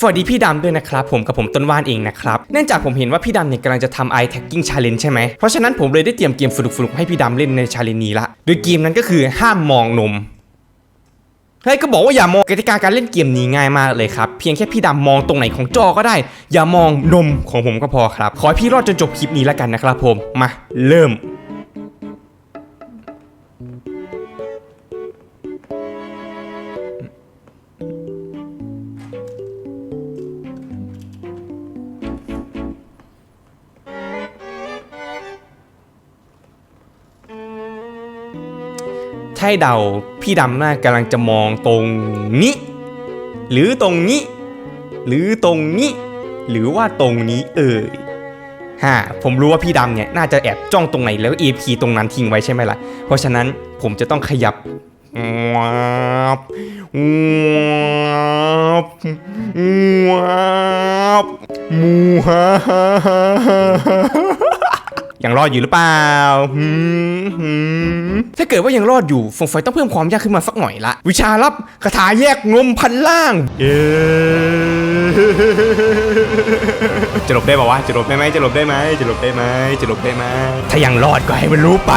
สวัสดีพี่ดำด้วยนะครับ ผมกับผมต้นว่านเองนะครับเนื่องจากผมเห็นว่าพี่ดำเนี่ยกำลังจะทำ eye tagging challenge ใช่ไหมเพราะฉะนั้นผมเลยได้เตรียมเกมสนุกๆให้พี่ดำเล่นใน challenge นี้ละโดยเกมนั้นก็คือห้ามมองนมเฮ้ยก็บอกว่าอย่ามองกติกาการเล่นเกมนี้ง่ายมากเลยครับเพียงแค่พี่ดำมองตรงไหนของจอก็ได้ อย่ามองนมของผมก็พอครับ ขอให้พี่รอดจนจบคลิปนี้แล้วกันนะครับผมมาเริ่ม ถ้าให้เดาพี่ดำน่ากำลังจะมองตรงนี้ หรือตรงนี้ หรือตรงนี้ หรือว่าตรงนี้เอ่ยฮ่าผมรู้ว่าพี่ดำเนี่ยน่าจะแอบจ้องตรงไหนแล้ว AP ตรงนั้นทิ้งไว้ใช่ไหมล่ะ เพราะฉะนั้นผมจะต้องขยับวับวับวับมูฮา ยังรอดอยู่หรือเปล่าหืมหืมถ้าเกิดว่ายังรอดอยู่ฟงไฟต้องเพิ่มความยากขึ้นมาสักหน่อยละ วิชาลับคาถาแยกนมพันล่างเย้จะหลบได้ป่าวะจะหลบได้ไหมจะหลบได้ไหมจะหลบได้ไหมจะหลบได้ไหมถ้ายังรอดก็ให้มันรู้ไป